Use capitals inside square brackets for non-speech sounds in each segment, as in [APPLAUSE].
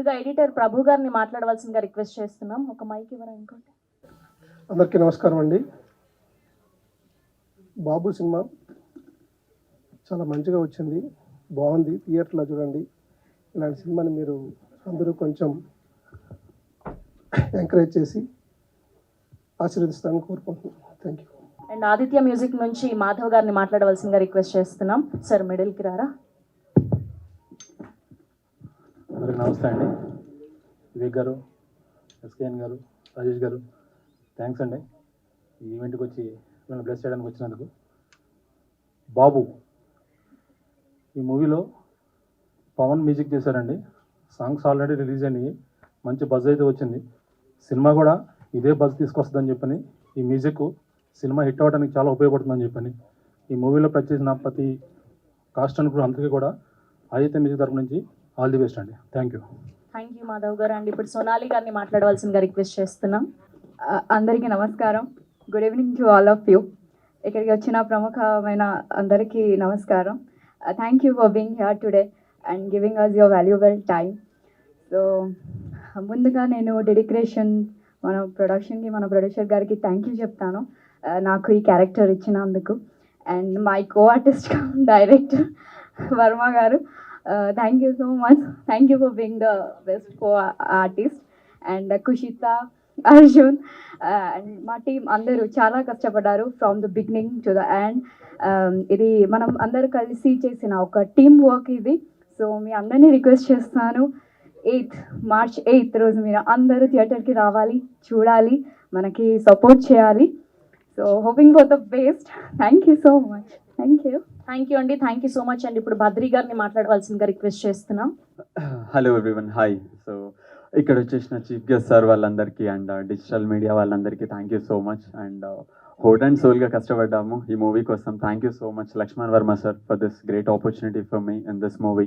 ముందుగా ఎడిటర్ ప్రభు గారిని మాట్లాడవలసిందిగా రిక్వెస్ట్ చేస్తున్నాం. ఒక మైక్ ఇవ్వరా ఇంకోటి? అందరికీ నమస్కారం అండి. బాబు సినిమా చాలా మంచిగా వచ్చింది. బాగుంది. థియేటర్లో చూడండి. ఇలాంటి సినిమాని మీరు అందరూ కొంచెం ఎంకరేజ్ చేసి ఆశీర్వదిస్తానని కోరుకుంటున్నాను. Thank you and Aditya music నుంచి మాధవ్ గారిని మాట్లాడవలసిందిగా రిక్వెస్ట్ చేస్తున్నాం. సార్ మిడిల్కి రారా? అందరికి నమస్తే అండి. వివేక్ గారు ఎస్కేఎన్ గారు రాజేష్ గారు థ్యాంక్స్ అండి. ఈ ఈవెంట్కి వచ్చి మిమ్మల్ని బ్లెస్ చేయడానికి వచ్చినందుకు. బాబు ఈ మూవీలో పవన్ మ్యూజిక్ చేశారండి. సాంగ్స్ ఆల్రెడీ రిలీజ్ అయినాయి. మంచి బజ్ అయితే వచ్చింది. సినిమా కూడా ఇదే బజ్ తీసుకొస్తుందని చెప్పని ఈ మ్యూజిక్ సినిమా హిట్ అవ్వడానికి చాలా ఉపయోగపడుతుందని చెప్పని ఈ మూవీలో ప్రచేసిన ప్రతి కాస్ట్ అనుకున్న అందరికీ కూడా ఆదిత్య మ్యూజిక్ తరపు నుంచి ఆల్ ది బెస్ట్ అండి. Thank you. Thank you Madhav గారు. అండి ఇప్పుడు సోనాలి గారిని మాట్లాడవలసిందిగా రిక్వెస్ట్ చేస్తున్నాం. అందరికీ నమస్కారం. Good evening to all of you. ఇక్కడికి వచ్చిన ప్రముఖమైన అందరికీ నమస్కారం. Thank you for being here today and giving us your valuable time so ముందుగా నేను డెడిక్రేషన్ మన ప్రొడక్షన్కి మన ప్రొడ్యూసర్ గారికి థ్యాంక్ యూ చెప్తాను. నాకు ఈ క్యారెక్టర్ ఇచ్చినందుకు. And my co artist [LAUGHS] director Varma గారు. Thank you so much thank you for being the best co artist and Kushitha Arjun and మా టీం అందరూ చాలా కష్టపడ్డారు from the beginning to the end ఇది మనం అందరూ కలిసి చేసిన ఒక టీమ్ వర్క్ ఇది. సో మీ అందరినీ రిక్వెస్ట్ చేస్తాను. ఎయిత్ మార్చ్ ఎయిత్ రోజు మీరు అందరూ థియేటర్కి రావాలి చూడాలి మనకి సపోర్ట్ చేయాలి. So hoping for the best thank you so much thank you thank you అండి థ్యాంక్ యూ సో మచ్ అండి ఇప్పుడు బద్రి గారిని మాట్లాడవలసిందిగా రిక్వెస్ట్ చేస్తున్నాం. హలో ఎవ్రీవన్ హాయ్ సో ఇక్కడ వచ్చేసిన చీఫ్ గెస్ట్ సార్ వాళ్ళందరికీ అండ్ డిజిటల్ మీడియా వాళ్ళందరికీ thank you so much and heart and సోల్గా కష్టపడ్డాము ఈ మూవీ కోసం. Thank you so much Lakshman Varma sir for this great opportunity for me in this movie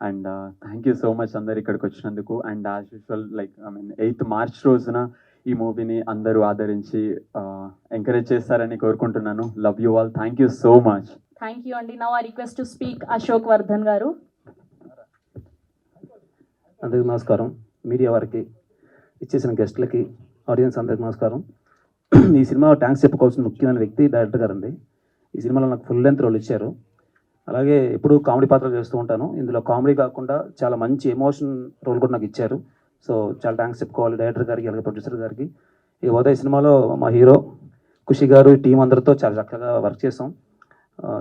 and thank you so much అందరు ఇక్కడికి వచ్చినందుకు. And as usual like I mean eighth March రోజున ఈ మూవీని అందరూ ఆదరించి ఎంకరేజ్ చేస్తారని కోరుకుంటున్నాను. Love you all thank you so much thank you అండి now a request to speak Ashok Vardhan గారు అందరికీ నమస్కారం. మీడియా వారికి ఇచ్చేసిన గెస్ట్లకి ఆడియన్స్ అందరికీ నమస్కారం. ఈ సినిమా థ్యాంక్స్ చెప్పుకోవాల్సిన ముఖ్యమైన వ్యక్తి డైరెక్టర్ గారు అండి ఈ సినిమాలో నాకు ఫుల్ లెంత్ రోల్ ఇచ్చారు. అలాగే ఎప్పుడూ కామెడీ పాత్రలు చేస్తూ ఉంటాను. ఇందులో కామెడీ కాకుండా చాలా మంచి ఎమోషన్ రోల్ కూడా నాకు ఇచ్చారు. సో చాలా థ్యాంక్స్ చెప్పుకోవాలి డైరెక్టర్ గారికి అలాగే ప్రొడ్యూసర్ గారికి. ఈ ఉదయ సినిమాలో మా హీరో ఖుషి గారు టీం అందరితో చాలా చక్కగా వర్క్ చేసాం.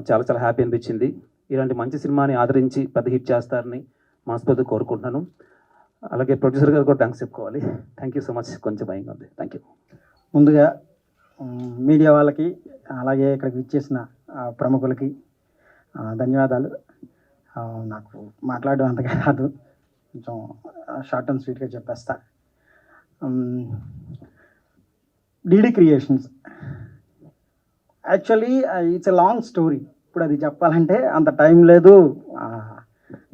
చాలా చాలా హ్యాపీ అనిపించింది. ఇలాంటి మంచి సినిమాని ఆదరించి పెద్ద హిట్ చేస్తారని మనస్ఫూర్తిగా కోరుకుంటున్నాను. అలాగే ప్రొడ్యూసర్ గారు కూడా థ్యాంక్స్ చెప్పుకోవాలి. థ్యాంక్ యూ సో మచ్ కొంచెం భయంగా ఉంది. థ్యాంక్ యూ ముందుగా మీడియా వాళ్ళకి అలాగే ఇక్కడికి ఇచ్చేసిన ప్రముఖులకి ధన్యవాదాలు. నాకు మాట్లాడడం అంతగా రాదు. కొంచెం షార్ట్ అండ్ స్వీట్గా చెప్పేస్తా. D D creations actually it's a long story ఇప్పుడు అది చెప్పాలంటే అంత టైం లేదు.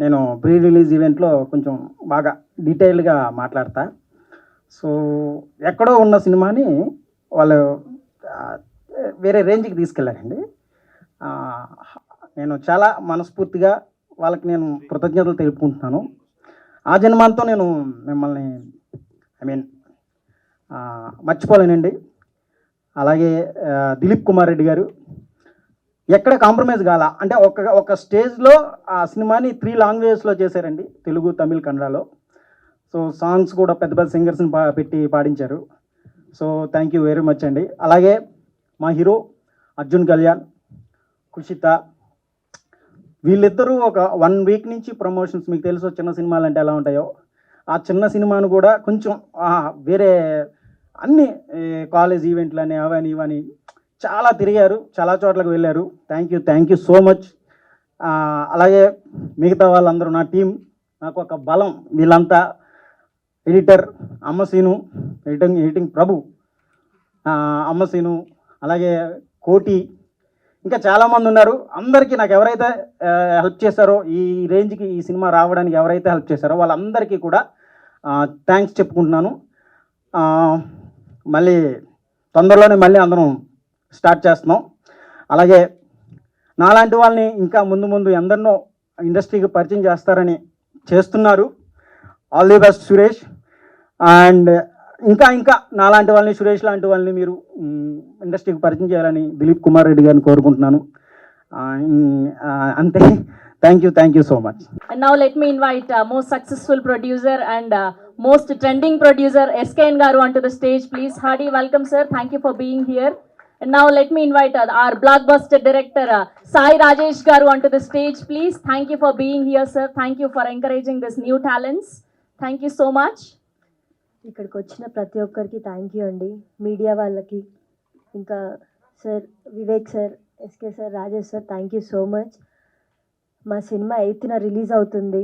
నేను ప్రీ రిలీజ్ ఈవెంట్లో కొంచెం బాగా డీటెయిల్గా మాట్లాడతా. సో ఎక్కడో ఉన్న సినిమాని వాళ్ళు వేరే రేంజ్కి తీసుకెళ్ళారండి నేను చాలా మనస్ఫూర్తిగా వాళ్ళకి నేను కృతజ్ఞతలు తెలుపుకుంటున్నాను. ఆ జన్మాంతో నేను మిమ్మల్ని ఐ మీన్ మర్చిపోలేనండి. అలాగే దిలీప్ కుమార్ రెడ్డి గారు. ఎక్కడ కాంప్రమైజ్ కాల? అంటే ఒక ఒక స్టేజ్లో ఆ సినిమాని త్రీ లాంగ్వేజెస్లో చేశారండి తెలుగు తమిళ్ కన్నడలో. సో సాంగ్స్ కూడా పెద్ద పెద్ద సింగర్స్ని పా పెట్టి పాడించారు. So thank you very much అండి. అలాగే మా హీరో అర్జున్ కళ్యాణ్ కుషిత. వీళ్ళిద్దరూ ఒక వన్ వీక్ నుంచి ప్రమోషన్స్ మీకు తెలుసు చిన్న సినిమాలు అంటే ఎలా ఉంటాయో. ఆ చిన్న సినిమాను కూడా కొంచెం వేరే అన్ని కాలేజ్ ఈవెంట్లని అవని ఇవని చాలా తిరిగారు చాలా చోట్లకు వెళ్ళారు. Thank you thank you so much అలాగే మిగతా వాళ్ళందరూ నా టీం నాకు ఒక బలం వీళ్ళంతా. Editor Ammaseenu editing editing Prabhu. Ammaseenu అలాగే కోటి ఇంకా చాలామంది ఉన్నారు. అందరికీ నాకు ఎవరైతే హెల్ప్ చేశారో ఈ రేంజ్కి ఈ సినిమా రావడానికి ఎవరైతే హెల్ప్ చేశారో వాళ్ళందరికీ కూడా థ్యాంక్స్ చెప్పుకుంటున్నాను. మళ్ళీ తొందరలోనే మళ్ళీ అందరం స్టార్ట్ చేస్తున్నాం. అలాగే నాలాంటి వాళ్ళని ఇంకా ముందు ముందు ఎందరినో ఇండస్ట్రీకి పరిచయం చేస్తారని చేస్తున్నారు. All the best Suresh and ఇంకా ఇంకా నాలాంటి వాళ్ళని సురేష్ లాంటి వాళ్ళని మీరు ఇండస్ట్రీకి పరిచయం చేయాలని దిలీప్ కుమార్ రెడ్డి గారిని కోరుకుంటున్నాను. అంతే. Thank you thank you so much and now let me invite most successful producer and most trending producer S K N గారు onto the stage please hearty welcome sir thank you for being here and now let me invite our blockbuster director Sai Rajesh గారు onto the stage please thank you for being here sir thank you for encouraging this new talents thank you so much ఇక్కడికి వచ్చిన ప్రతి ఒక్కరికి thank you అండి. Media వాళ్ళకి. ఇంకా sir Vivek sir SK sir Rajesh sir thank you so much మా cinema ఎయిత్న release అవుతుంది.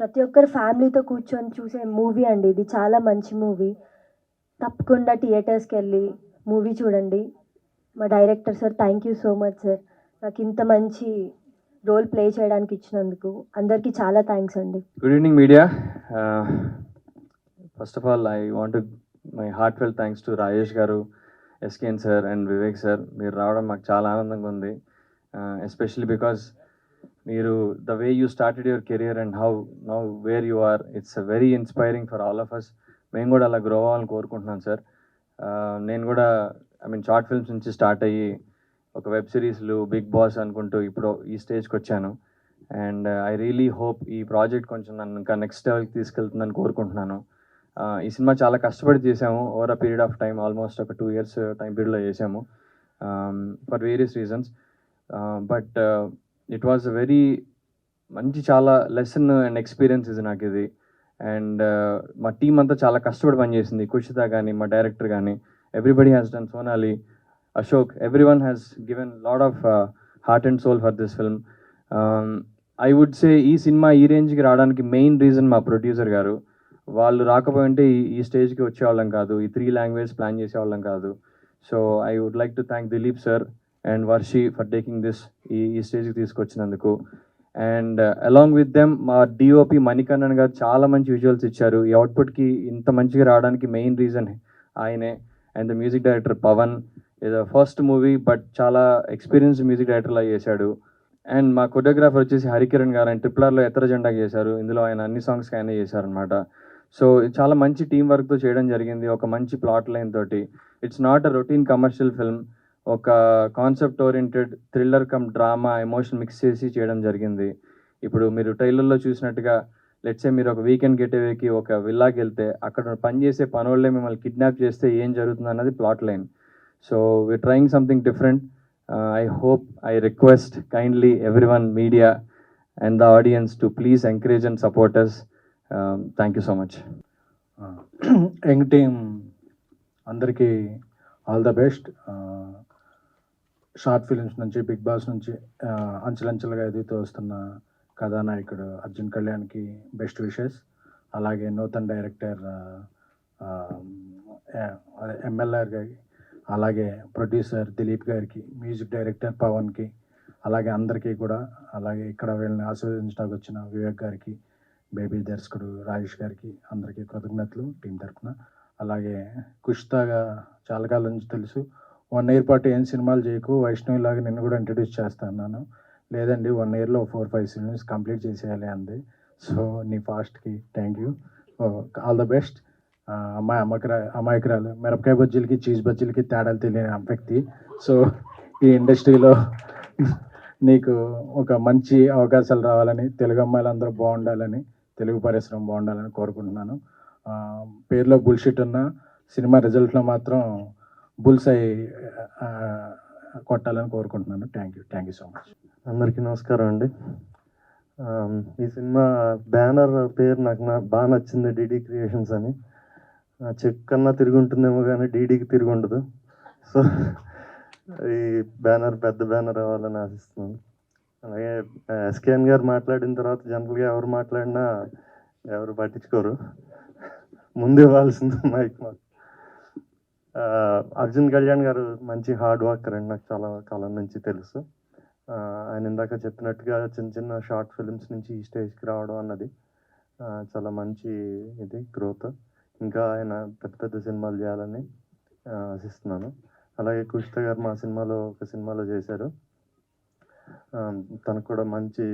ప్రతి ఒక్కరు ఫ్యామిలీతో కూర్చొని చూసే మూవీ అండి ఇది. చాలా మంచి మూవీ. తప్పకుండా థియేటర్స్కి వెళ్ళి మూవీ చూడండి. మా director sir thank you so much sir. నాకు ఇంత మంచి రోల్ ప్లే చేయడానికి ఇచ్చినందుకు అందరికీ చాలా థ్యాంక్స్ అండి. Good evening media first of all I want my heart well thanks to Rajesh garu garu, SKN sir and Vivek sir మీరు రావడం మాకు చాలా ఆనందంగా ఉంది. ఎస్పెషల్లీ బికాస్ మీరు the way you started your career and how now where you are it's very inspiring for all of us మేము కూడా అలా గ్రో అవ్వాలని కోరుకుంటున్నాను సార్ నేను కూడా ఐ మీన్ షార్ట్ ఫిల్మ్స్ నుంచి స్టార్ట్ అయ్యి ఒక వెబ్ సిరీస్లు బిగ్ బాస్ అనుకుంటూ ఇప్పుడు ఈ స్టేజ్కి వచ్చాను. అండ్ ఐ రియలీ హోప్ ఈ ప్రాజెక్ట్ కొంచెం నన్ను ఇంకా నెక్స్ట్ లెవెల్కి తీసుకెళ్తుందని కోరుకుంటున్నాను. ఈ సినిమా చాలా కష్టపడి చేసాము over a period of time almost ఒక టూ ఇయర్స్ టైం పీరియడ్లో చేసాము for various reasons but it was very మంచి చాలా లెసన్ అండ్ ఎక్స్పీరియన్స్ ఇది నాకు ఇది అండ్ మా టీం అంతా చాలా కష్టపడి పనిచేసింది. కుషిత కానీ మా డైరెక్టర్ కానీ everybody has done Sonali Ashok every one has given lot of heart and soul for this film I would say ఈ సినిమా ఈ రేంజ్కి రావడానికి మెయిన్ రీజన్ మా ప్రొడ్యూసర్ గారు. వాళ్ళు రాకపోయింటే ఈ ఈ స్టేజ్కి వచ్చేవాళ్ళం కాదు. ఈ త్రీ లాంగ్వేజ్ ప్లాన్ చేసేవాళ్ళం కాదు. So I would like to thank Dilip sir and Varshi for taking this ఈ ఈ స్టేజ్కి తీసుకొచ్చినందుకు. అండ్ అలాంగ్ విత్ దెమ్ మా డిఓపి మణికన్నన్ గారు చాలా మంచి విజువల్స్ ఇచ్చారు. ఈ అవుట్పుట్కి ఇంత మంచిగా రావడానికి మెయిన్ రీజన్ ఆయనే. And the music director Pavan ఇది ఫస్ట్ మూవీ బట్ చాలా ఎక్స్పీరియన్స్ మ్యూజిక్ డైరెక్టర్లా చేశాడు. అండ్ మా కొరియోగ్రాఫర్ వచ్చేసి హరికిరణ్ గారు ఆయన ట్రిపుల్ ఆర్లో ఎత్తర జెండా చేశారు ఇందులో ఆయన అన్ని సాంగ్స్కి ఆయనే చేశారనమాట సో చాలా మంచి టీం వర్క్తో చేయడం జరిగింది. ఒక మంచి ప్లాట్ లైన్ తోటి. It's not a routine commercial film ఒక concept oriented thriller cum drama emotion mix చేసి చేయడం జరిగింది. ఇప్పుడు మీరు ట్రైలర్లో చూసినట్టుగా లెట్సే మీరు ఒక వీకెండ్ గెటవేకి ఒక విల్లాకి వెళ్తే అక్కడ పనిచేసే పనోళ్ళే మిమ్మల్ని కిడ్నాప్ చేస్తే ఏం జరుగుతుంది అన్నది plot line so we trying something different I hope I request kindly every one media and the audience to please encourage and supporters thank you so much young team అందరికీ all the best. Uh, short films నుంచి big boss నుంచి అంచెలంచెలుగా ఎదుగుతూ వస్తున్న కథానాయకుడు అర్జున్ కళ్యాణ్కి best wishes. అలాగే Nutan director MLR గారికి అలాగే ప్రొడ్యూసర్ దిలీప్ గారికి మ్యూజిక్ డైరెక్టర్ పవన్కి అలాగే అందరికీ కూడా అలాగే ఇక్కడ వీళ్ళని ఆశీర్వదించడానికి వచ్చిన వివేక్ గారికి బేబీ దర్శకుడు రాజేష్ గారికి అందరికీ కృతజ్ఞతలు టీం తరఫున. అలాగే కుష్తాగా చాలా కాలం నుంచి తెలుసు వన్ ఇయర్ పాటు ఏం సినిమాలు చేయకు వైష్ణవి లాగా నిన్ను కూడా ఇంట్రడ్యూస్ చేస్తాను లేదండి వన్ ఇయర్లో ఫోర్ ఫైవ్ సినిమాస్ కంప్లీట్ చేసేయాలి అంది. సో నీ ఫాస్ట్కి thank you all the best అమ్మాయి అమ్మకరా అమాయకురాలు. మిరపకాయ బజ్జీలకి చీజ్ బజ్జీలకి తేడాలు తెలియని వ్యక్తి సో ఈ ఇండస్ట్రీలో నీకు ఒక మంచి అవకాశాలు రావాలని తెలుగు అమ్మాయిలు అందరూ బాగుండాలని తెలుగు పరిశ్రమ బాగుండాలని కోరుకుంటున్నాను. పేరులో బుల్షిట్ ఉన్న సినిమా రిజల్ట్లో మాత్రం బుల్స్ కొట్టాలని కోరుకుంటున్నాను. Thank you thank you so much అందరికీ నమస్కారం అండి. ఈ సినిమా బ్యానర్ పేరు నాకు నా బాగా నచ్చింది డీడీ క్రియేషన్స్ అని. చెక్కన్నా చెక్ కన్నా తిరిగి ఉంటుందేమో కానీ డీడీకి తిరిగి ఉండదు. సో ఈ బ్యానర్ పెద్ద బ్యానర్ అవ్వాలని ఆశిస్తున్నాను. అలాగే ఎస్కేఎన్ గారు మాట్లాడిన తర్వాత జనరల్గా ఎవరు మాట్లాడినా ఎవరు పట్టించుకోరు. ముందు ఇవ్వాల్సింది మైక్ మాకు అర్జున్ కళ్యాణ్ గారు మంచి హార్డ్ వర్కర్ అండి నాకు చాలా కాలం నుంచి తెలుసు. ఆయన ఇందాక చెప్పినట్టుగా చిన్న చిన్న షార్ట్ ఫిల్మ్స్ నుంచి ఈ స్టేజ్కి రావడం అన్నది చాలా మంచి ఇది గ్రోత్. ఇంకా ఆయన పెద్ద పెద్ద సినిమాలు చేయాలని ఆశిస్తున్నాను. అలాగే కుషిత గారు మా సినిమాలో ఒక సినిమాలో చేశారు. తనకు కూడా మంచి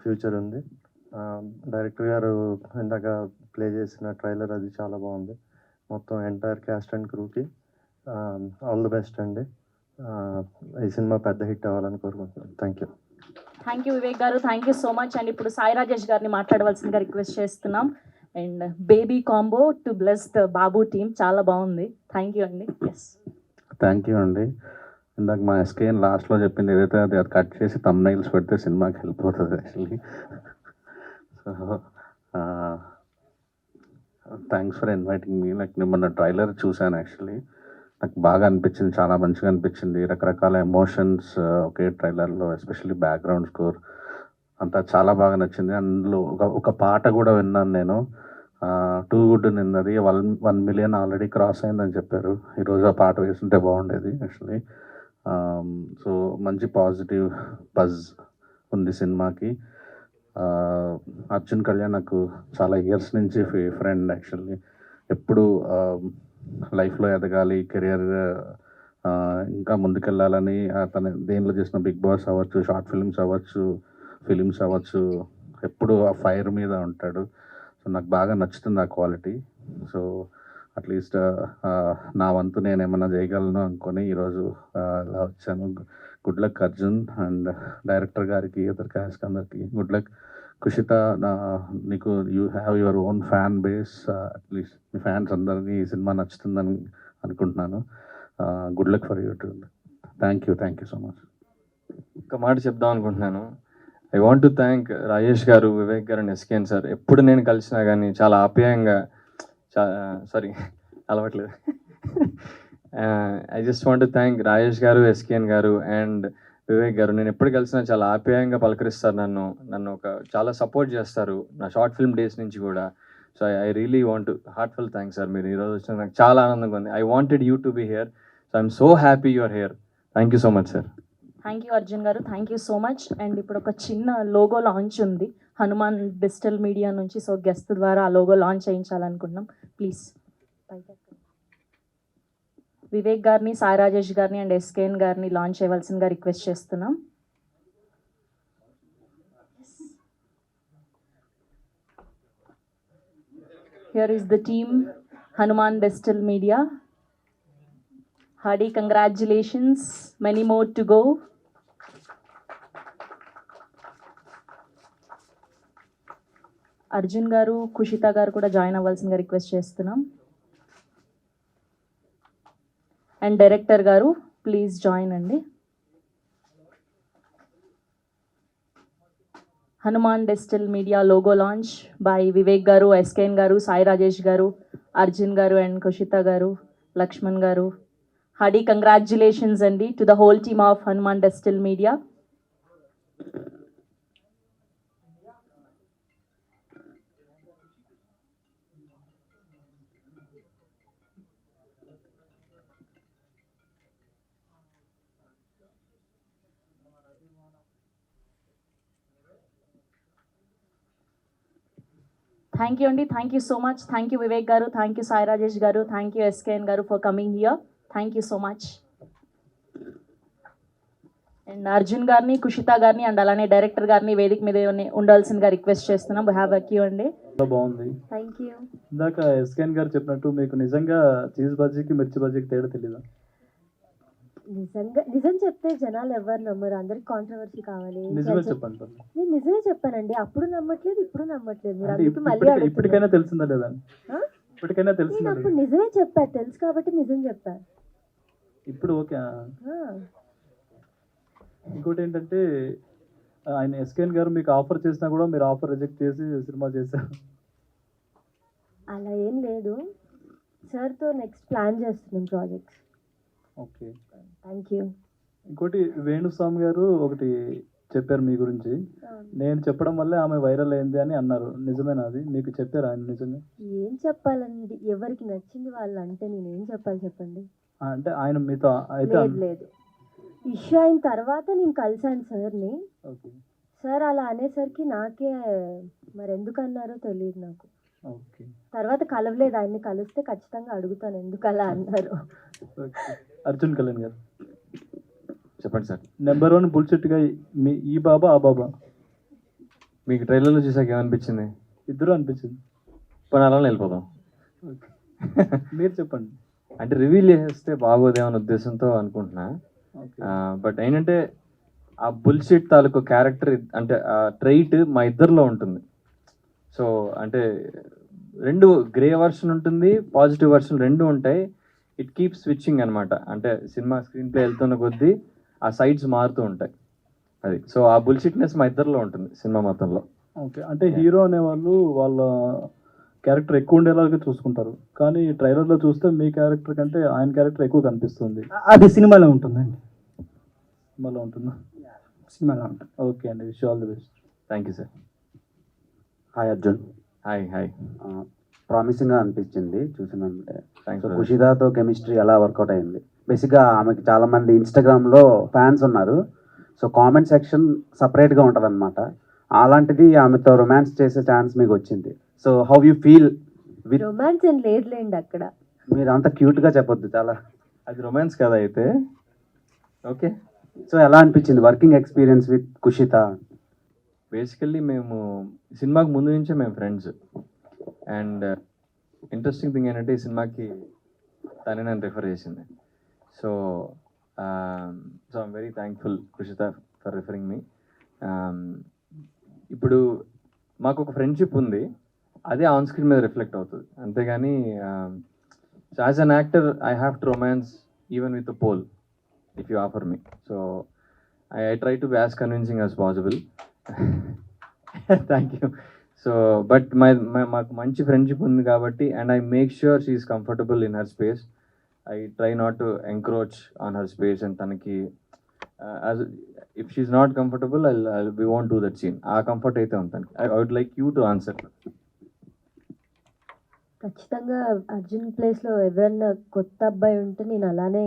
ఫ్యూచర్ ఉంది. డైరెక్టర్ గారు ఇందాక ప్లే చేసిన ట్రైలర్ అది చాలా బాగుంది. మొత్తం ఎంటైర్ క్యాస్ట్ అండ్ క్రూకి ఆల్ ది బెస్ట్ అండి. ఆ, ఈ సినిమా పెద్ద హిట్ అవ్వాలని కోరుకుంటున్నాను. Thank you thank you Vivek garu. Thank you so much and ఇప్పుడు సాయి రాజేష్ గారిని మాట్లాడవలసిందిగా రిక్వెస్ట్ చేస్తున్నాం. And baby combo to bless the Babu team చాలా బాగుంది. థ్యాంక్ యూ అండి. ఎస్ థ్యాంక్ యూ అండి. ఇందాక మా ఎస్కేఎన్ లాస్ట్లో చెప్పింది ఏదైతే అది అది కట్ చేసి తమ్ నైల్స్ పెడితే సినిమాకి హెల్ప్ అవుతుంది actually so thanks for inviting me like నేను మొన్న ట్రైలర్ చూశాను యాక్చువల్లీ నాకు బాగా అనిపించింది చాలా మంచిగా అనిపించింది. రకరకాల ఎమోషన్స్ uh, ఒకే ట్రైలర్లో ఎస్పెషల్లీ బ్యాక్గ్రౌండ్ స్కోర్ అంతా చాలా బాగా నచ్చింది. అందులో ఒక ఒక పాట కూడా విన్నాను నేను. Too good నిన్నది. One one million already cross అయిందని చెప్పారు. ఈరోజు ఆ పాట వేస్తుంటే బాగుండేది యాక్చువల్లీ సో um, మంచి పాజిటివ్ బజ్ ఉంది సినిమాకి. అర్జున్ కళ్యాణ్ నాకు చాలా ఇయర్స్ నుంచి ఫ్రెండ్ యాక్చువల్లీ ఎప్పుడు లైఫ్లో ఎదగాలి కెరియర్ ఇంకా ముందుకెళ్ళాలని తను దేనిలో చేసిన బిగ్ బాస్ అవ్వచ్చు షార్ట్ ఫిల్మ్స్ అవ్వచ్చు ఫిలిమ్స్ అవ్వచ్చు ఎప్పుడు ఆ ఫైర్ మీద ఉంటాడు. సో నాకు బాగా నచ్చుతుంది ఆ క్వాలిటీ సో అట్లీస్ట్ నా వంతు నేను ఏమైనా చేయగలను అనుకొని ఈరోజు ఇలా వచ్చాను. Good luck Arjun and director గారికి ఇతర క్యాస్ట్ అందరికీ గుడ్ లక్ కుషిత నా నీకు you have your own fan base at least me fans అందరినీ ఈ సినిమా నచ్చుతుందని అనుకుంటున్నాను. Good luck for you thank you thank you so much ఒక మాట చెప్దాం అనుకుంటున్నాను. I want to thank Rajesh garu Vivek garu and ఎస్కేన్ sir. ఎప్పుడు నేను కలిసినా కానీ చాలా ఆప్యాయంగా sorry అలవట్లేదు. I just want to thank Rajesh garu SKN garu and Vivek గారు నేను ఎప్పుడు కలిసినా చాలా ఆప్యాయంగా పలకరిస్తారు నన్ను. నన్ను ఒక చాలా సపోర్ట్ చేస్తారు నా షార్ట్ ఫిల్మ్ డేస్ నుంచి కూడా. So I really want heartful thanks sir మీరు ఈరోజు వచ్చిన నాకు చాలా ఆనందంగా ఉంది. I wanted you to be here. So I'm so happy your here. Thank you so much sir. Thank you Arjun garu. Thank you so much. And ఇప్పుడు ఒక చిన్న లోగో లాంచ్ ఉంది. హనుమాన్ డిజిటల్ మీడియా నుంచి. సో గెస్ట్ ద్వారా ఆ logo launch చేయించాలనుకుంటున్నాం. Please. Vivek గారిని సాయి రాజేష్ గారిని అండ్ ఎస్కేఎన్ గారిని లాంచ్ చేయవలసిందిగా రిక్వెస్ట్ చేస్తున్నాం. Here is the team Hanuman బెస్టల్ media hearty congratulations many more to go Arjun garu Kushitha garu కూడా జాయిన్ అవ్వాల్సిందిగా రిక్వెస్ట్ చేస్తున్నాం. And director garu please join అండి. Hanuman digital media logo launch by Vivek garu SKN garu Sai Rajesh గారు అర్జున్ గారు and Kushitha గారు లక్ష్మణ్ గారు. హడీ congratulations అండి to the whole team of Hanuman digital media. Thank you అండి thank you so much thank you Vivek గారు thank you Sai Rajesh గారు thank you SKN గారు for coming here thank you so much and Arjun గారిని కుషిత గారిని అండ్ అలానే director గారిని వేదిక మీద ఉండాల్సిందిగా రిక్వెస్ట్ చేస్తున్నాం. హ్యావ్ అ క్యూ అండి చాలా బాగుంది. థ్యాంక్ యూ ఇందాక ఎస్కేన్ గారు చెప్పినట్టు మీకు నిజంగా చీజ్ బజ్జీకి మిర్చి బజ్జీకి తేడా తెలీదా? నిజంగా నిజం చెప్తే జనాలు ఎవరు నమ్మరు అందరికి కాంట్రవర్సీ కావాలి నిజమే. చెప్పండి. నేను నిజమే చెప్పానండి అప్పుడు నమ్మట్లేదు ఇప్పుడు నమ్మట్లేదు మీరు అంటే అందుకే మళ్ళీ అడుగుతున్నారు. ఇప్పటికైనా తెలిసిందా లేదా ఆ? ఇప్పటికైనా నేను తెలిసిందా అప్పుడు లేదా? నిజమే చెప్పా తెలుసు కాబట్టి నిజం చెప్పా ఇప్పుడు ఓకే ఆ. ఇంకోటి ఏంటంటే ఆయన ఎస్కేన్ గారు మీకు ఆఫర్ చేసినా కూడా మీరు ఆఫర్ రిజెక్ట్ చేసి సినిమా చేశారు అలా ఏం లేదు సార్తో నెక్స్ట్ ప్లాన్ చేస్తున్నాం ప్రాజెక్ట్స్ ఓకే. Thank you. ఇంకోటి వేణుస్వామి గారు ఒకటి చెప్పారు మీ గురించి. నేను చెప్పడం వల్లే ఆమె వైరల్ అయింది అని అన్నారు. నిజమేనా అది? మీకు చెప్పారు ఆయన నిజంగా? ఏం చెప్పాలండి? ఎవరికి నచ్చింది వాళ్ళు అంటే నేను ఏం చెప్పాలి చెప్పండి? అంటే ఆయన మీతో అయితే లేదు లేదు. ఇష్యూ అయిన తర్వాత నేను కలిశాను సార్ని. ఓకే. సార్ అలా అనేసరికి నాకే మరి ఎందుకు అన్నారో తెలియదు నాకు. తర్వాత కలవలేదు ఆయన్ని కలిస్తే ఖచ్చితంగా అడుగుతాను ఎందుకు అలా అన్నారు. ఓకే. అర్జున్ కళ్యాణ్ గారు. చెప్పండి సార్. నెంబర్ వన్ బుల్చెట్గా మీ ఈ బాబా ఆ బాబా. మీకు ట్రైలర్లో చూసాక ఏమనిపించింది? ఇద్దరు అనిపించింది. పోనీ అలా వెళ్ళిపోదాం. మీరు చెప్పండి. అంటే రివీల్ చేస్తే బాగోదేమన్న ఉద్దేశంతో అనుకుంటున్నా. బట్ ఏంటంటే ఆ బుల్షిట్ తాలూకు క్యారెక్టర్ అంటే ఆ ట్రైట్ మా ఇద్దరిలో ఉంటుంది. సో అంటే రెండు గ్రే వర్షన్ ఉంటుంది పాజిటివ్ వర్షన్ రెండు ఉంటాయి. ఇట్ కీప్ స్విచ్చింగ్ అనమాట అంటే సినిమా స్క్రీన్ ప్లే వెళ్తున్న కొద్దీ ఆ సైడ్స్ మారుతూ ఉంటాయి. అది. సో ఆ బుల్షిట్నెస్ మా ఇద్దరిలో ఉంటుంది సినిమా మొత్తంలో. ఓకే. అంటే హీరో అనేవాళ్ళు వాళ్ళ క్యారెక్టర్ ఎక్కువ ఉండేలాగా చూసుకుంటారు. కానీ ట్రైలర్లో చూస్తే మీ క్యారెక్టర్ కంటే ఆయన క్యారెక్టర్ ఎక్కువ కనిపిస్తుంది. అది సినిమాలో ఉంటుందండి. మళ్ళీ ఉంటుందా? సినిమాలో ఉంటుంది. ఓకే అండి. Wish all the best. Thank you sir hi Arjun. Hi hi. ప్రామిసింగ్గా అనిపించింది చూసినంటే థ్యాంక్స్ సో కుషిదాతో కెమిస్ట్రీ ఎలా వర్కౌట్ అయింది. బేసిక్గా ఆమెకి చాలా మంది ఇన్స్టాగ్రామ్లో ఫ్యాన్స్ ఉన్నారు. సో కామెంట్ సెక్షన్ సపరేట్గా ఉంటుంది అనమాట అలాంటిది ఆమెతో రొమాన్స్ చేసే ఛాన్స్ మీకు వచ్చింది. So how you feel with romance ఏం లేదులేండి అక్కడ. మీరు అంత క్యూట్గా చెప్పొద్దు చాలా. అది రొమాన్స్ కదా అయితే. ఓకే. సో ఎలా అనిపించింది working experience with Kushitha? Basically మేము సినిమాకి ముందు నుంచే మేము ఫ్రెండ్స్ అండ్ ఇంట్రెస్టింగ్ థింగ్ ఏంటంటే ఈ సినిమాకి తనే నన్ను రిఫర్ చేసింది. So so I'm very thankful Krishitha for referring me ఇప్పుడు మాకు ఒక ఫ్రెండ్షిప్ ఉంది. అదే ఆన్ స్క్రీన్ మీద రిఫ్లెక్ట్ అవుతుంది. అంతేగాని so as an actor I have to romance even with pole if you offer me so I I try to be as convincing as possible thank you so but my మాకు మంచి friendship ఉంది కాబట్టి and I make sure she's comfortable in her space I try not to encroach on her space and తనకి as if she's not comfortable I we want do that scene ఆ comfort అయితే ఉంది తనకి I would like you to answer ఖచ్చితంగా అర్జున్ ప్లేస్లో ఎవరన్నా కొత్త అబ్బాయి ఉంటే నేను అలానే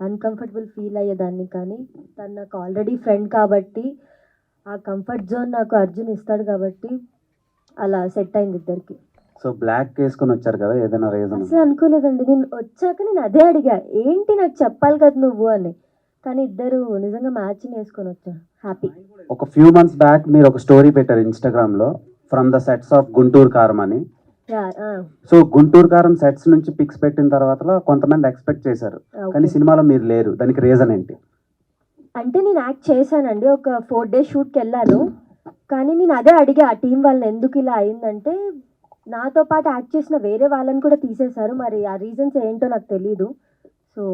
అన్కంఫర్టబుల్ ఫీల్ అయ్యేదాన్ని. కానీ తను నాకు ఆల్రెడీ ఫ్రెండ్ కాబట్టి ఆ కంఫర్ట్ జోన్ నాకు అర్జున్ ఇస్తాడు కాబట్టి అలా సెట్ అయింది ఇద్దరికి. సో బ్లాక్ వేసుకొని వచ్చారు కదా ఏదైనా రీజన్ అసలు అనుకోలేదండి. నేను వచ్చాక నేను అదే అడిగా ఏంటి నాకు చెప్పాలి కదా నువ్వు? అని. కానీ ఇద్దరు నిజంగా మ్యాచింగ్ వేసుకొని వచ్చారు. హ్యాపీ ఒక ఫ్యూ మంత్స్ బ్యాక్ మీరు ఒక స్టోరీ పెట్టారు ఇన్స్టాగ్రామ్లో from the sets of Guntur Kaaram అని. సో గుంటూరు కారం సెట్స్ నుంచి పిక్స్ పెట్టిన తర్వాత కొంతమంది ఎక్స్పెక్ట్ చేశారు. కానీ సినిమాలో మీరు లేరు. దానికి రీజన్ ఏంటి? అంటే నేను యాక్ట్ చేశానండి. ఒక ఫోర్ డేస్ షూట్కి వెళ్ళాను. కానీ నేను అదే అడిగా ఆ టీం వాళ్ళని ఎందుకు ఇలా అయిందంటే నాతో పాటు యాక్ట్ చేసిన వేరే వాళ్ళని కూడా తీసేశారు. మరి ఆ రీజన్స్ ఏంటో నాకు తెలీదు. సో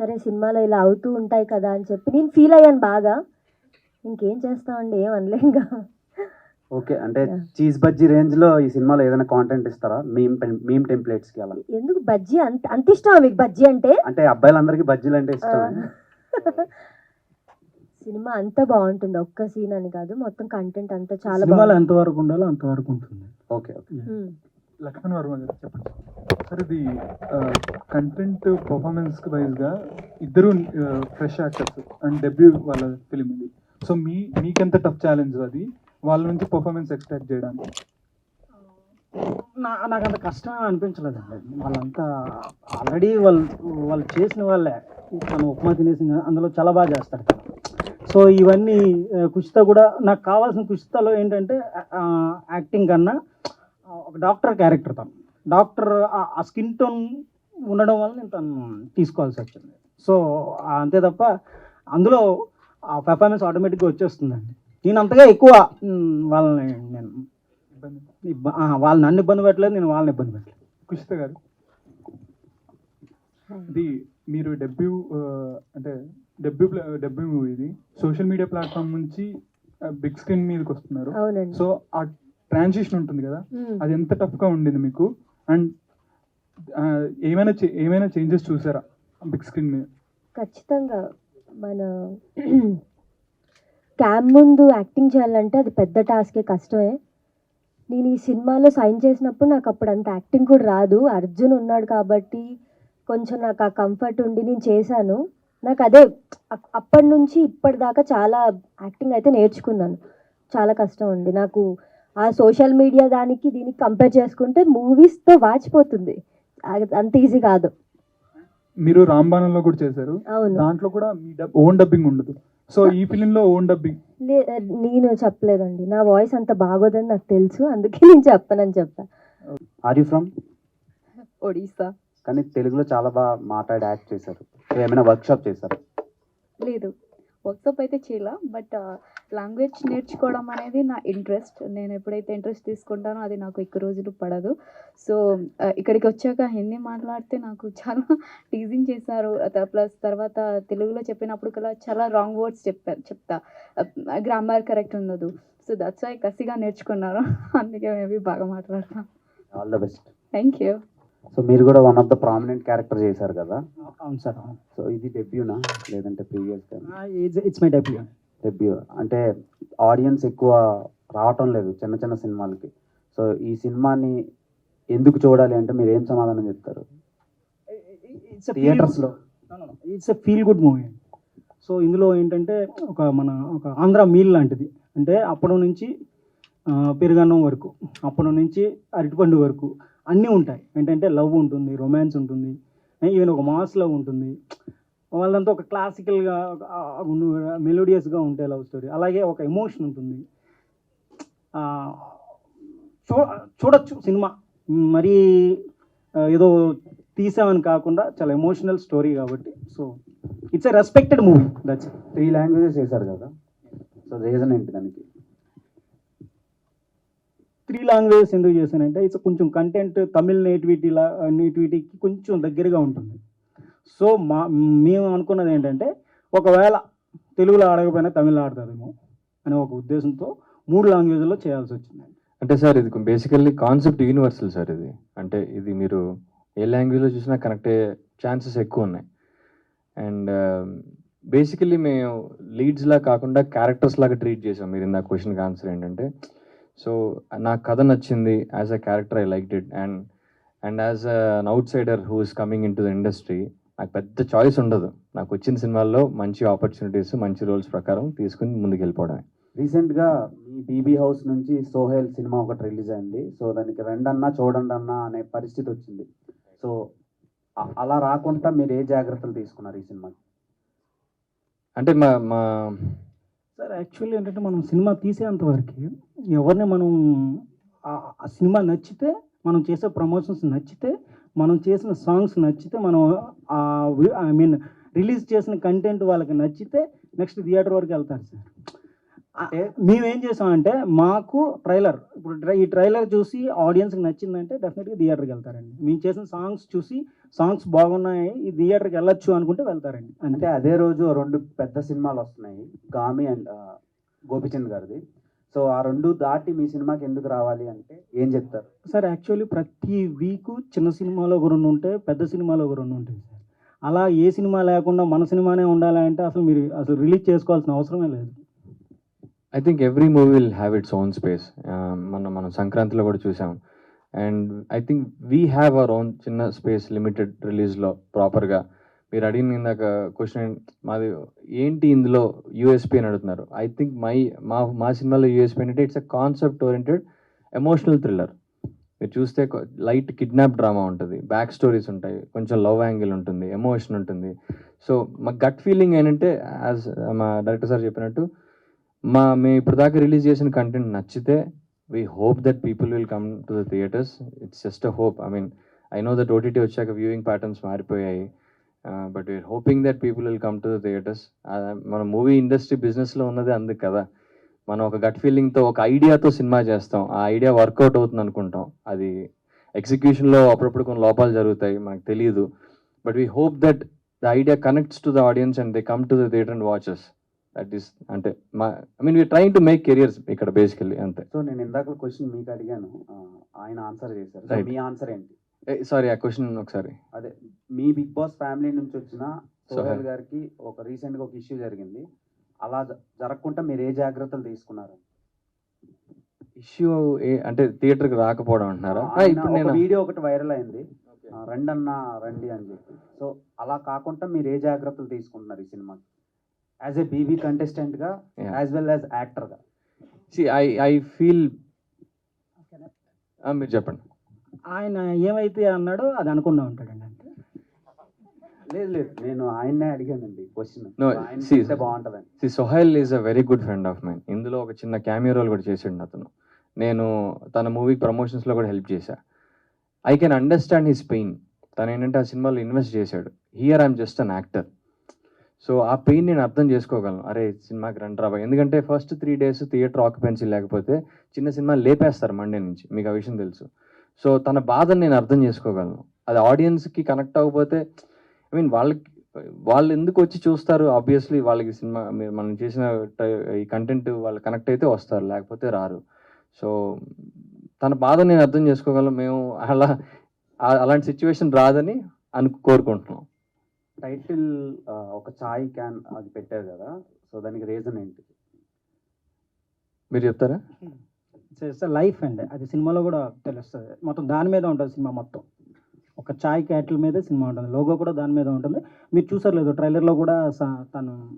సరే సినిమాలో ఇలా అవుతూ ఉంటాయి కదా అని చెప్పి నేను ఫీల్ అయ్యాను బాగా. ఇంకేం చేస్తామండి? ఏం అనలేంగా. ఓకే. అంటే చీజ్ బజ్జీ రేంజ్లో ఈ సినిమాలో ఏదైనా కాంటెంట్ ఇస్తారా? మీమ్ మీమ్ టెంప్లెట్స్కి అలా? ఎందుకు బజ్జీ? అంత అంత ఇష్టమా మీకు బజ్జీ అంటే? అంటే అబ్బాయిలందరికీ బజ్జీలు అంటే ఇష్టం [LAUGHS] సినిమా అంతా బాగుంటుంది. ఒక్క సీన్ అని కాదు మొత్తం కంటెంట్ అంతా చాలా సినిమాలో ఎంతవరకు ఉండాలో అంతవరకు ఉంటుంది. Okay okay. లక్ష్మణ్ వర్మ గారు చెప్పండి. సార్ ఇది కంటెంట్ పర్ఫార్మెన్స్ వైజ్గా ఇద్దరు ఫ్రెష్ యాక్టర్స్ అండ్ డెబ్యూ వాళ్ళ ఫిలిం ఇది. సో మీ మీకెంత టఫ్ ఛాలెంజ్ అది? వాళ్ళ నుంచి పర్ఫార్మెన్స్ ఎక్స్ట్రాక్ట్ చేయడానికి. నా నాకు అంత కష్టం అనిపించలేదండి. వాళ్ళంతా ఆల్రెడీ వాళ్ళు వాళ్ళు చేసిన వాళ్ళే. తను ఉప్మా తినేసి అందులో చాలా బాగా చేస్తాడు తను. సో ఇవన్నీ కుషిత కూడా నాకు కావాల్సిన కుషితలో ఏంటంటే యాక్టింగ్ కన్నా ఒక డాక్టర్ క్యారెక్టర్ తను. డాక్టర్ ఆ- స్కిన్ టోన్ ఉండడం వల్ల నేను తను తీసుకోవాల్సి వచ్చింది. సో అంతే తప్ప అందులో ఆ పెర్ఫార్మెన్స్ ఆటోమేటిక్గా వచ్చేస్తుందండి. నేను అంతగా ఎక్కువ వాళ్ళని నేను వాళ్ళు నన్ను ఇబ్బంది పెట్టలేదు నేను వాళ్ళని ఇబ్బంది పెట్టలేదు. కుషిత గారు ఇది మీరు డెబ్యూ అంటే డెబ్యూ డెబ్యూ మూవీ ఇది. సోషల్ మీడియా ప్లాట్ఫామ్ నుంచి బిగ్ స్క్రీన్ మీదకి వస్తున్నారు. అవునండి. సో ఆ ట్రాన్సిషన్ ఉంటుంది కదా. అది ఎంత టఫ్గా ఉండింది మీకు? అండ్ ఏమైనా ఏమైనా చేంజెస్ చూసారా బిగ్ స్క్రీన్ మీద? ఖచ్చితంగా. మన [CLEARS THROAT] క్యామ్ ముందు యాక్టింగ్ చేయాలంటే అది పెద్ద టాస్కే కష్టమే. నేను ఈ సినిమాలో సైన్ చేసినప్పుడు నాకు అప్పుడు అంత యాక్టింగ్ కూడా రాదు. అర్జున్ ఉన్నాడు కాబట్టి కొంచెం నాకు ఆ కంఫర్ట్ ఉండి నేను చేశాను. నాకు అదే అప్- అప్పటి నుంచి ఇప్పటిదాకా చాలా యాక్టింగ్ అయితే నేర్చుకున్నాను. చాలా కష్టం అండి. నాకు ఆ సోషల్ మీడియా దానికి దీనికి కంపేర్ చేసుకుంటే మూవీస్తో వాచిపోతుంది. అంత ఈజీ కాదు. మీరు రాంబాణంలో కూడా చేశారు. అవును. దాంట్లో కూడా మీ డబ్ ఓన్ డబ్బింగ్ ఉండదు. సో ఈ ఫిలింలో ఓన్ డబ్బింగ్. లే నేను చెప్పలేదండి. నా వాయిస్ అంత బాగోదని నాకు తెలుసు. అందుకే నేను చెప్పనని చెప్పా. Are you from Odisha. కానీ తెలుగులో చాలా బాగా మాట్లాడి యాక్ట్ చేశారు. ఏమైనా వర్క్షాప్ చేశారు? లేదు. వర్క్షాప్ అయితే చేయలే బట్ లాంగ్వేజ్ నేర్చుకోవడం అనేది నా ఇంట్రెస్ట్. నేను ఎప్పుడైతే ఇంట్రెస్ట్ తీసుకుంటానో అది నాకు ఎక్కువ రోజులు పడదు. సో ఇక్కడికి వచ్చాక హిందీ మాట్లాడితే నాకు చాలా [LAUGHS] టీజింగ్ చేశారు. ప్లస్ తర్వాత తెలుగులో చెప్పినప్పుడు కల్లా చాలా రాంగ్ వర్డ్స్ చెప్పారు చెప్తా. గ్రామర్ కరెక్ట్ ఉండదు. సో దట్స్ వై కసిగా నేర్చుకున్నారు. [LAUGHS] అందుకే మేబీ బాగా మాట్లాడతాను all the best thank you so మీరు కూడా one of the prominent character చేశారు కదా? అవును సార్ సో ఇది డెబ్యూనా లేదంటే previous it's it's my debut debut అంటే ఆడియన్స్ ఎక్కువ రావటం లేదు చిన్న చిన్న సినిమాలకి. సో ఈ సినిమాని ఎందుకు చూడాలి అంటే మీరు ఏం సమాధానం చెప్తారు? ఇట్స్ థియేటర్స్లో it's a feel good movie so ఇందులో ఏంటంటే ఒక మన ఒక ఆంధ్ర మీల్ లాంటిది. అంటే అప్పటి నుంచి పెరుగన్నం వరకు అప్పటి నుంచి అరటిపండు వరకు అన్నీ ఉంటాయి. ఏంటంటే లవ్ ఉంటుంది రొమాన్స్ ఉంటుంది eh, ఈవెన్ ఒక మాస్ లవ్ ఉంటుంది. వాళ్ళంతా ఒక క్లాసికల్గా మెలోడియస్గా ఉంటే లవ్ స్టోరీ అలాగే ఒక ఎమోషన్ ఉంటుంది. చూ చూడొచ్చు సినిమా. మరీ ఏదో తీసామని కాకుండా చాలా ఎమోషనల్ స్టోరీ కాబట్టి. So it's a respected movie that's three languages చేశారు కదా. సో రీజన్ ఏంటి దానికి? త్రీ లాంగ్వేజెస్ ఎందుకు చేశానంటే ఇట్స్ కొంచెం కంటెంట్ తమిళ్ నేటివిటీ లా uh, నేటివిటీకి కొంచెం దగ్గరగా ఉంటుంది. సో మా మేము అనుకున్నది ఏంటంటే ఒకవేళ తెలుగులో ఆడకపోయినా తమిళ్ ఆడతారేమో అనే ఒక ఉద్దేశంతో మూడు లాంగ్వేజ్లో చేయాల్సి వచ్చింది అంటే సార్ ఇది బేసికల్లీ కాన్సెప్ట్ యూనివర్సల్ సార్ ఇది. అంటే ఇది మీరు ఏ లాంగ్వేజ్లో చూసినా కనెక్ట్ అయ్యే ఛాన్సెస్ ఎక్కువ ఉన్నాయి. అండ్ బేసికల్లీ um, మేము లీడ్స్లా కాకుండా క్యారెక్టర్స్ లాగా ట్రీట్ చేసాం. మీరు ఇందా క్వశ్చన్కి ఆన్సర్ ఏంటంటే సో నా కథ నచ్చింది. As a character I like it and and as an outsider who is coming into the industry నాకు పెద్ద చాయిస్ ఉండదు. నాకు వచ్చిన సినిమాల్లో మంచి ఆపర్చునిటీస్ మంచి రోల్స్ ప్రకారం తీసుకుని ముందుకు వెళ్ళిపోవడమే రీసెంట్గా మీ బీబీ హౌస్ నుంచి సోహెల్ సినిమా ఒకటి రిలీజ్ అయింది. సో దానికి రెండన్నా చూడండి అన్నా అనే పరిస్థితి వచ్చింది. సో అలా రాకుండా మీరు ఏ జాగ్రత్తలు తీసుకున్నారు ఈ సినిమాకి? అంటే మా మా సార్ యాక్చువల్లీ ఏంటంటే మనం సినిమా తీసేంత వరకు ఎవరిని మనం ఆ- సినిమా నచ్చితే మనం చేసే ప్రమోషన్స్ నచ్చితే మనం చేసిన సాంగ్స్ నచ్చితే మనం ఐ మీన్ రిలీజ్ చేసిన కంటెంట్ వాళ్ళకి నచ్చితే నెక్స్ట్ థియేటర్ వరకు వెళ్తారు సార్. మేము ఏం చేసామంటే మాకు ట్రైలర్ ఇప్పుడు ఈ ట్రైలర్ చూసి ఆడియన్స్కి నచ్చిందంటే డెఫినెట్గా థియేటర్కి వెళ్తారండి. మేము చేసిన సాంగ్స్ చూసి సాంగ్స్ బాగున్నాయి ఈ థియేటర్కి వెళ్ళొచ్చు అనుకుంటే వెళ్తారండి అంటే అదే రోజు రెండు పెద్ద సినిమాలు వస్తున్నాయి గామి అండ్ గోపిచంద్ గారిది. సో ఆ రెండు దాటి మీ సినిమాకి ఎందుకు రావాలి అంటే ఏం చెప్తారు? సార్ యాక్చువల్లీ ప్రతి వీక్ చిన్న సినిమాలో ఒక రెండు ఉంటాయి పెద్ద సినిమాలో ఒక రెండు ఉంటాయి సార్. అలా ఏ సినిమా లేకుండా మన సినిమానే ఉండాలి అంటే అసలు మీరు అసలు రిలీజ్ చేసుకోవాల్సిన అవసరమే లేదు. I think every movie will have its own space మనం మనం సంక్రాంతిలో కూడా చూసాం. And I think we have our own చిన్న స్పేస్ లిమిటెడ్ రిలీజ్లో ప్రాపర్గా మీరు అడిగిన ఇందాక క్వశ్చన్ మాది ఏంటి ఇందులో యూఎస్పీ అని అడుగుతున్నారు. ఐ థింక్ మై మా మా సినిమాలో యూఎస్పీ అంటే it's a concept oriented emotional thriller మీరు చూస్తే లైట్ కిడ్నాప్ డ్రామా ఉంటుంది. బ్యాక్ స్టోరీస్ ఉంటాయి. కొంచెం లవ్ యాంగిల్ ఉంటుంది. ఎమోషన్ ఉంటుంది. సో మా గట్ ఫీలింగ్ ఏంటంటే యాజ్ మా డైరెక్టర్ సార్ చెప్పినట్టు మా మేము ఇప్పుడు దాకా రిలీజ్ చేసిన కంటెంట్ నచ్చితే we hope that people will come to the theatres it's just a hope I mean I know that OTT వచ్చాక వ్యూయింగ్ ప్యాటర్న్స్ మారిపోయాయి. But we're hoping that people will come to the theatres మన movie industry బిజినెస్లో ఉన్నది అందుకు కదా. మనం ఒక gut ఫీలింగ్తో ఒక ఐడియాతో సినిమా చేస్తాం. ఆ ఐడియా వర్కౌట్ అవుతుంది అనుకుంటాం. అది ఎగ్జిక్యూషన్లో అప్పుడప్పుడు కొన్ని లోపాలు జరుగుతాయి మనకు తెలియదు but we hope that the idea connects to the audience and they come to the theatre and watches that is అంటే మా I mean we trying to make careers ఇక్కడ బేసికల్లీ అంతే. సో నేను ఇందాక క్వశ్చన్ మీకు అడిగాను. ఆయన ఆన్సర్ చేశారు. సో. మీ ఆన్సర్ ఏంటి? సారీ ఆ క్వశ్చన్ ఒకసారి. అదే మీ బిగ్ బాస్ ఫ్యామిలీ నుంచి వచ్చిన సోహెల్. గారికి ఒక రీసెంట్గా ఒక ఇష్యూ జరిగింది. అలా జ- జరగకుండా మీరు ఏ జాగ్రత్తలు తీసుకున్నారు? ఇష్యూ ఏ అంటే థియేటర్కి రాకపోవడం అంటున్నారా? ఇప్పుడు నేను వీడియో ఒకటి వైరల్ అయింది. ఆ, రండన్నా రండి అని చెప్పి. సో అలా కాకుండా మీరు ఏ జాగ్రత్తలు తీసుకుంటున్నారు ఈ సినిమాకి? యాజ్ ఏ బీబీ కంటెస్టెంట్గా. యాజ్ వెల్ యాజ్ యాక్టర్గా. సి ఐ ఐ ఫీల్ మీరు చెప్పండి. ఆయన ఏమైతే అన్నాడో అది అనుకున్నా ఉంటాడండి అంతే. లేదు లేదు. నేను ఆయన్నే అడిగానండి క్వశ్చన్ ఆయన బాగుంటుందని. See Sohail is a very good friend of mine ఇందులో ఒక చిన్న క్యామియో రోల్ కూడా చేసిండు అతను. నేను తన మూవీ ప్రమోషన్స్లో కూడా హెల్ప్ చేశా. I can understand his pain తను ఏంటంటే ఆ సినిమాలో ఇన్వెస్ట్ చేశాడు. Here I'm just an actor so ఆ పెయిన్ నేను అర్థం చేసుకోగలను. అరే సినిమాకి రండి రాబోయ్ ఎందుకంటే first three days theatre occupancy లేకపోతే చిన్న సినిమా లేపేస్తారు మండే నుంచి మీకు ఆ విషయం తెలుసు. సో తన బాధను నేను అర్థం చేసుకోగలను. అది ఆడియన్స్కి కనెక్ట్ అవ్వకపోతే ఐ మీన్ వాళ్ళకి వాళ్ళు ఎందుకు వచ్చి చూస్తారు? ఆబ్వియస్లీ వాళ్ళకి సినిమా మీరు మనం చేసిన ఈ కంటెంట్ వాళ్ళు కనెక్ట్ అయితే వస్తారు లేకపోతే రారు. సో తన బాధ నేను అర్థం చేసుకోగలను. మేము అలా అలాంటి సిచ్యువేషన్ రాదని అను కోరుకుంటున్నాం. టైటిల్ ఒక చాయ్ క్యాన్ అది పెట్టారు కదా సో దానికి రీజన్ ఏంటి? మీరు చెప్తారా? ఇట్స్ లైఫ్ అండి అది సినిమాలో కూడా తెలుస్తుంది. మొత్తం దాని మీద ఉంటుంది సినిమా మొత్తం. ఒక చాయ్ క్యాటిల్ మీదే సినిమా ఉంటుంది. లోగో కూడా దాని మీద ఉంటుంది. మీరు చూసారు లేదు ట్రైలర్లో కూడా స- తను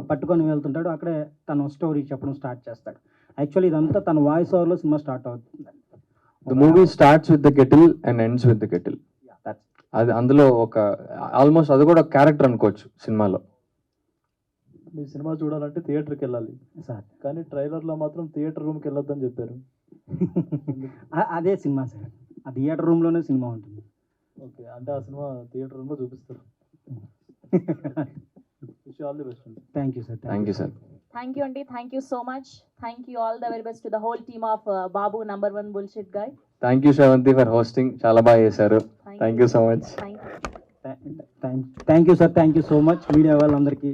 పట్టుకొని వెళ్తుంటాడు. అక్కడే తను స్టోరీ చెప్పడం స్టార్ట్ చేస్తాడు. యాక్చువల్లీ ఇదంతా తన వాయిస్ ఓవర్లో సినిమా స్టార్ట్ అవుతుంది. The movie starts with the kettle and ends with the kettle అది అందులో ఒక ఆల్మోస్ట్ అది కూడా క్యారెక్టర్ అనుకోవచ్చు సినిమాలో. మీ సినిమా చూడాలంటే థియేటర్కి వెళ్ళాలి. సార్. కానీ ట్రైలర్లో మాత్రం థియేటర్ రూమ్కి వెళ్ళొద్దని చెప్పారు. అదే సినిమా సార్. ఆ థియేటర్ రూమ్లోనే సినిమా ఉంటుంది. ఓకే అంటే ఆ సినిమా థియేటర్ రూమ్లో చూపిస్తారు. విష్ ఆల్ ది బెస్ట్ అండి. Thank you sir thank you. Sir thank you అండి thank you so much thank you all the very best to the whole team of Babu number one bullshit guy thank you Sevanthi for hosting చాలా బాగా చేశారు thank you so much thank you sir thank you so much media వాళ్ళందరికీ